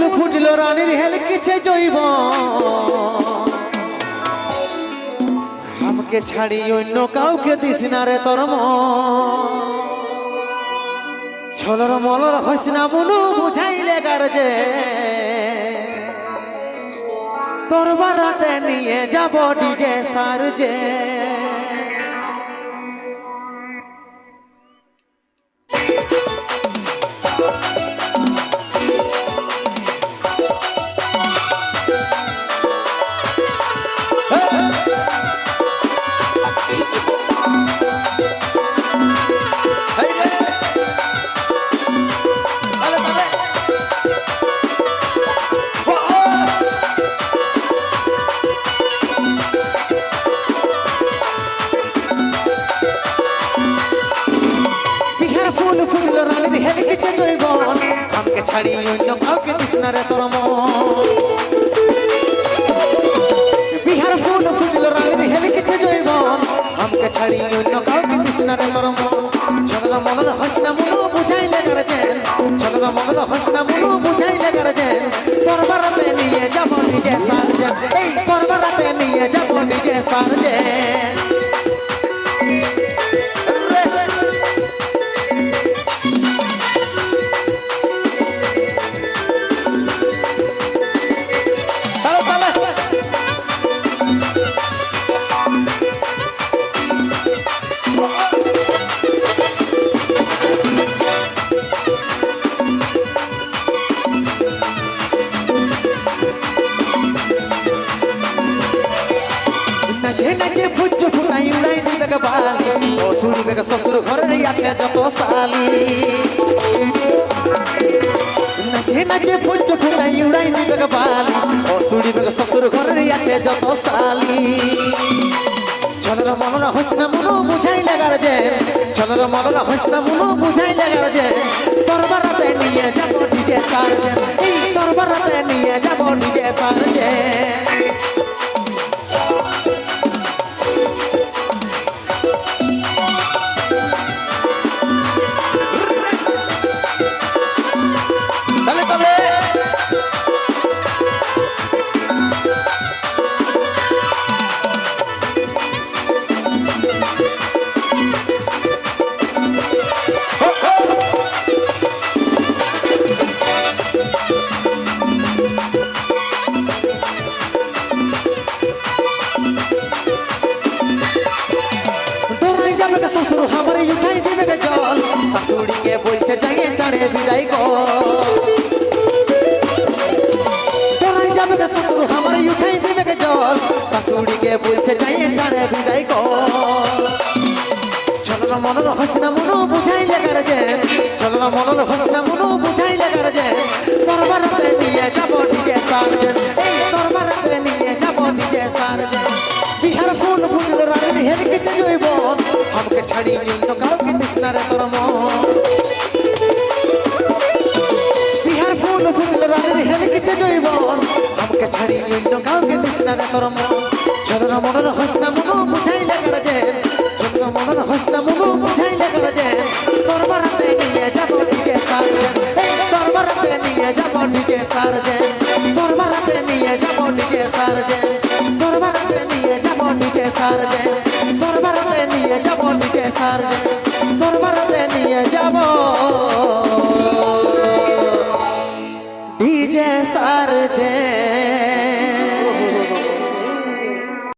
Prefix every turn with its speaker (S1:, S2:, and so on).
S1: ফুল ফুটল রানীর হেলকেছে জৈব। আমাকে ছাড়ি অন্য কাউকে দিস না রে তোর। ছলর মলর হইস না মনু, বুঝাইলে গারজে তোর বারাতে নিয়ে যাব ডিজে সার যে আমাকে ছাড়ি অন্য কাউকে দিস না রে তোর। বিহার ফুল ফুল রানী বিহার কিছু জৈবন আমাকে ছাড়ি অন্য কাউকে দিস না রে তোর মন। ছলনা মলনা হসনা মন বুঝাইলে গরজেন ছলনা মলনা হসনা নাচে ফুচ ফুটাই উড়াই দিবে বালি। ও শুনবে শ্বশুর ঘরে আছে যত সালি নাচে নাচে ফুচ ফুটাই উড়াই দিবে বালি। ও শুনবে শ্বশুর ঘরে আছে যত সালি ছলর মনরা হইস না মনো বুঝাই লাগার যে। ছলর মনরা হইস না মনো বুঝাই লাগার যে। তোর বারাতে নিয়ে যাব ডিজে সারজেন এই তোর বারাতে নিয়ে যাব ডিজে সারজেন তালে চাড়ে বিদায় গো। ডরাই যাবে গে শ্বশুর, হামারে উঠাই দিবে গে জল। শাশুড়িকে বলছে, যাইয়ে চাড়ে বিদায় গো। চলনা মনর হসনা মনো বুঝাই লাগার যে। চলনা মনর হসনা মনো বুঝাই লাগার যে। দরবারতে নিয়ে যাব ডিজে সারজেন এই দরবারতে নিয়ে যাব ডিজে সারজেন বিহার ফুল ফুল রানী বিহার কিছু আমাকে ছাড়ি অন্য কাউকে বিস্তার তোর বিস্তার তোর মন। চন্দ্র মনের হসনা মনো বুঝাইলে লাগার যে। চলনা মনর হসনা মনো বুঝাই লাগার যে। দরবারতে নিয়ে যাব ডিজে সারজেন তোর দরবারতে নিয়ে যাব ডিজে তোর দরবারতে নিয়ে যাব ডিজে তোর দরবারতে নিয়ে যাব ডিজে সারজেন